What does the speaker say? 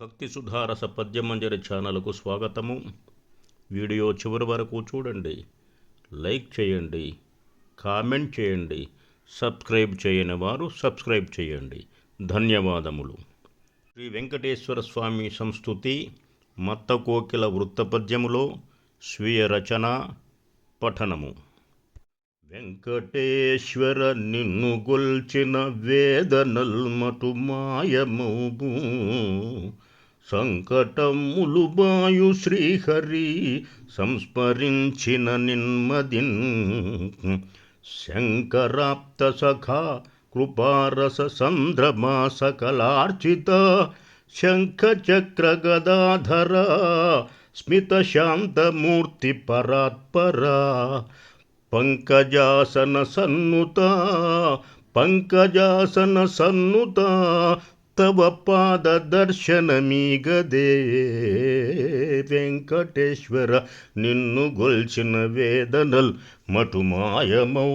భక్తి సుధారస పద్యమంజరి ఛానల్కు స్వాగతము. వీడియో చివరి వరకు చూడండి. లైక్ చేయండి. కామెంట్ చేయండి. సబ్స్క్రైబ్ చేయని వారు సబ్స్క్రైబ్ చేయండి. ధన్యవాదములు. శ్రీ వెంకటేశ్వర స్వామి సంస్థుతి మత్త కోకిల వృత్తపద్యములో స్వీయ రచన పఠనము. వెంకటేశ్వర నిన్ను గొల్చిన వేదనల్మటు మాయమౌబు సంకటములు బాయు శ్రీహరి సంస్మరించిన నిన్మదిన్. శంకరాప్త సఖా కృపారస సంద్రమా సకలార్చిత శంఖ చక్ర గదాధర స్మిత శాంతమూర్తి పరాత్పరా పంకజాసన సన్నుత పంకజాసన సన్నుత ತವ ಪಾದ ದರ್ಶನಮೀಗದೆ ವೆಂಕಟೇಶ್ವರ ನಿನ್ನು ಗೊಲ್ಚಿನ ವೇದನಲ್ ಮಟುಮಾಯಮೌ.